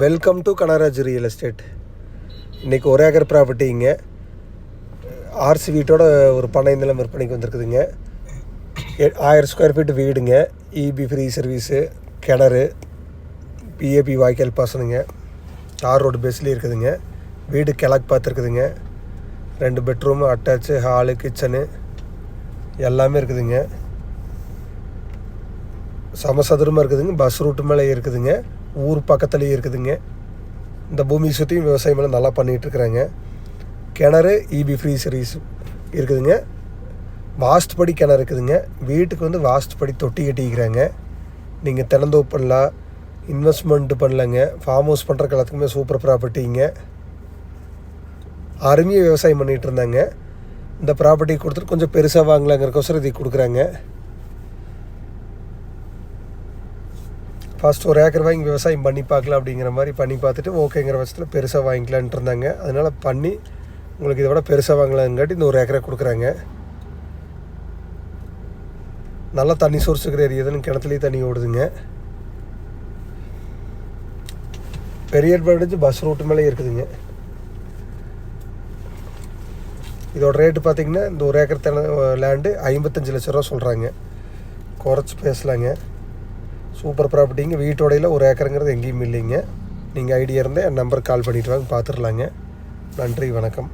Welcome to Kanaraj real estate இன்றைக்கி ஒரு acre ப்ராப்பர்ட்டிங்க RC வீட்டோட ஒரு பண்ணை நிலம் விற்பனைக்கு வந்திருக்குதுங்க. ஆயிரம் ஸ்கொயர் ஃபீட் வீடுங்க. இபி ஃப்ரீ சர்வீஸு கிணறு பிஏபி வாய்க்கால் பாசனுங்க. தார் ரோடு பேஸ்லேயே இருக்குதுங்க. வீடு கிழக்கு பார்த்துருக்குதுங்க. ரெண்டு பெட்ரூமு அட்டாச்சு ஹாலு கிச்சனு எல்லாமே இருக்குதுங்க. சமசதுரமாக இருக்குதுங்க. பஸ் ரூட்டு மேலே இருக்குதுங்க. ஊர் பக்கத்துலேயே இருக்குதுங்க. இந்த பூமி சுற்றியும் விவசாயம் எல்லாம் நல்லா பண்ணிகிட்ருக்குறாங்க கிணறு இபி ஃப்ரீ சர்வீஸ் இருக்குதுங்க. வாஸ்ட் படி கிணறு இருக்குதுங்க. வீட்டுக்கு வந்து வாஸ்ட் படி தொட்டி கட்டிக்கிறாங்க. நீங்கள் திறந்தோப்பு பண்ணலாம் இன்வெஸ்ட்மெண்ட்டு பண்ணலாங்க. ஃபார்ம் ஹவுஸ் பண்ணுற காலத்துக்குமே சூப்பர் ப்ராப்பர்ட்டிங்க அருமையாக விவசாயம் பண்ணிகிட்டு இருந்தாங்க இந்த ப்ராப்பர்ட்டி கொடுத்துட்டு கொஞ்சம் பெருசாக வாங்கலாங்கிறக்கோசரம் இதை கொடுக்குறாங்க. ஃபர்ஸ்ட் ஒரு ஏக்கர் வாங்கி விவசாயம் பண்ணி பார்க்கலாம் அப்படிங்கிற மாதிரி பண்ணி பார்த்துட்டு ஓகேங்கிற பட்சத்தில் பெருசாக வாங்கிக்கலான்ட்டு இருந்தாங்க. அதனால் பண்ணி உங்களுக்கு இதை விட பெருசாக வாங்கலாங்காட்டி இந்த ஒரு ஏக்கரை கொடுக்குறாங்க. நல்லா தண்ணி சோர்ஸ் இருக்கிற ஏரியாதுன்னு கிணத்துலேயே தண்ணி ஓடுதுங்க. பெரிய அட்வான்டேஜ் பஸ் ரூட்டு மேலே இருக்குதுங்க. இதோட ரேட்டு பார்த்தீங்கன்னா இந்த ஒரு ஏக்கர் தென லேண்டு ஐம்பத்தஞ்சு லட்ச ரூபா சொல்கிறாங்க குறைச்சி பேசலாங்க. சூப்பர் ப்ராப்பர்ட்டிங்க. வீட்டோடையில் ஒரு ஏக்கருங்கிறது எங்கேயும் இல்லைங்க. நீங்கள் ஐடியா இருந்தால் என் நம்பருக்கு கால் பண்ணிவிட்டு வாங்க பார்த்துடலாங்க நன்றி வணக்கம்.